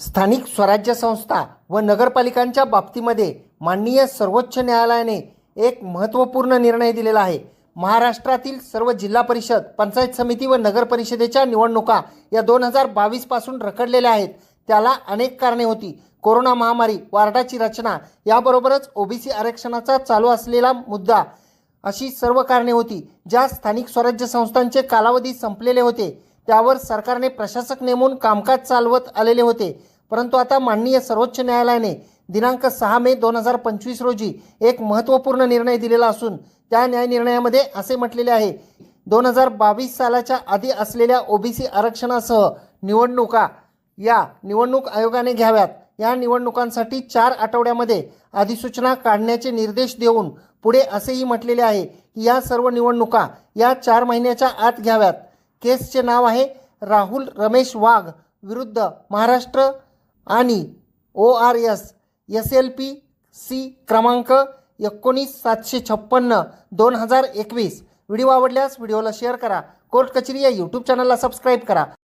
स्थानिक स्वराज्य संस्था व नगरपालिकांच्या बाबतीमध्ये माननीय सर्वोच्च न्यायालयाने एक महत्त्वपूर्ण निर्णय दिलेला आहे. महाराष्ट्रातील सर्व जिल्हा परिषद पंचायत समिती व नगर परिषदेच्या निवडणुका या दोन हजार बावीसपासून रखडलेल्या आहेत. त्याला अनेक कारणे होती. कोरोना महामारी वार्डाची रचना याबरोबरच ओबीसी आरक्षणाचा चालू असलेला मुद्दा अशी सर्व कारणे होती ज्या स्थानिक स्वराज्य संस्थांचे कालावधी संपलेले होते. त्यावर सरकारने प्रशासक नेमून कामकाज चालवत आलेले होते. परंतु आता माननीय सर्वोच्च न्यायालयाने दिनांक सहा मे दोन हजार पंचवीस रोजी एक महत्त्वपूर्ण निर्णय दिलेला असून त्या न्याय निर्णयामध्ये असे म्हटलेले आहे दोन हजार बावीस सालाच्या आधी असलेल्या ओबीसी आरक्षणासह निवडणुका या निवडणूक आयोगाने घ्याव्यात. या निवडणुकांसाठी चार आठवड्यामध्ये अधिसूचना काढण्याचे निर्देश देऊन पुढे असेही म्हटलेले आहे की या सर्व निवडणुका या चार महिन्याच्या आत घ्याव्यात. केसचे नाव आहे राहुल रमेश वाघ विरुद्ध महाराष्ट्र आणि O R S S L P C क्रमांक एकोणीस सातशे छप्पन्न दोन हजार एकवीस. व्हिडिओ आवडल्यास व्हिडिओला शेअर करा. कोर्ट कचेरी या यूट्यूब चॅनलला सबस्क्राईब करा.